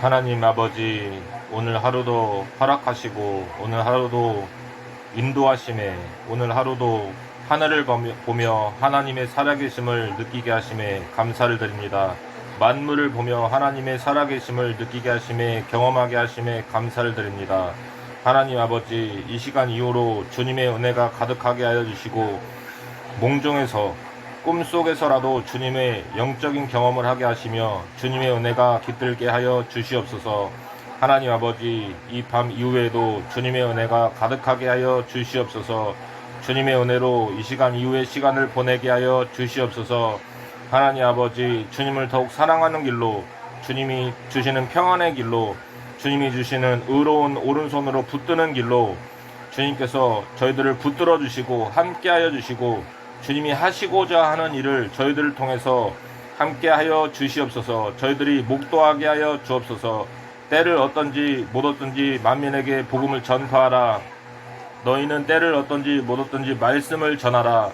하나님 아버지 오늘 하루도 허락하시고 오늘 하루도 인도하심에 오늘 하루도 하늘을 보며- 하나님의 살아계심을 느끼게 하심에 감사를 드립니다. 만물을 보며 하나님의 살아계심을 느끼게 하심에 경험하게 하심에 감사를 드립니다. 하나님 아버지 이 시간 이후로 주님의 은혜가 가득하게 하여 주시고 몽종에서 꿈속에서라도 주님의 영적인 경험을 하게 하시며 주님의 은혜가 깃들게 하여 주시옵소서. 하나님 아버지 이 밤 이후에도 주님의 은혜가 가득하게 하여 주시옵소서. 주님의 은혜로 이 시간 이후의 시간을 보내게 하여 주시옵소서. 하나님 아버지 주님을 더욱 사랑하는 길로 주님이 주시는 평안의 길로 주님이 주시는 의로운 오른손으로 붙드는 길로 주님께서 저희들을 붙들어 주시고 함께하여 주시고 주님이 하시고자 하는 일을 저희들을 통해서 함께하여 주시옵소서 저희들이 목도하게 하여 주옵소서 때를 어떤지 못 어떤지 만민에게 복음을 전파하라. 너희는 때를 어떤지 못 어떤지 말씀을 전하라.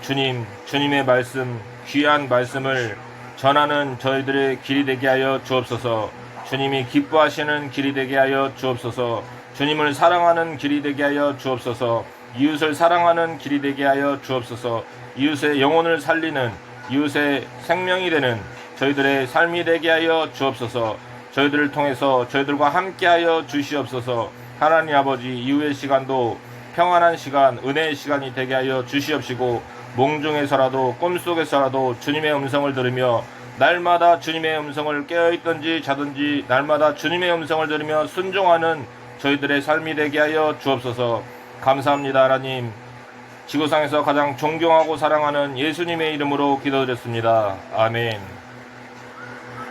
주님 주님의 말씀 귀한 말씀을 전하는 저희들의 길이 되게 하여 주옵소서. 주님이 기뻐하시는 길이 되게 하여 주옵소서. 주님을 사랑하는 길이 되게 하여 주옵소서 이웃을 사랑하는 길이 되게 하여 주옵소서. 이웃의 영혼을 살리는 이웃의 생명이 되는 저희들의 삶이 되게 하여 주옵소서. 저희들을 통해서 저희들과 함께 하여 주시옵소서. 하나님 아버지 이후의 시간도 평안한 시간 은혜의 시간이 되게 하여 주시옵시고 몽중에서라도 꿈속에서라도 주님의 음성을 들으며 날마다 주님의 음성을 깨어있든지 자든지 날마다 주님의 음성을 들으며 순종하는 저희들의 삶이 되게 하여 주옵소서 감사합니다 하나님. 지구상에서 가장 존경하고 사랑하는 예수님의 이름으로 기도드렸습니다. 아멘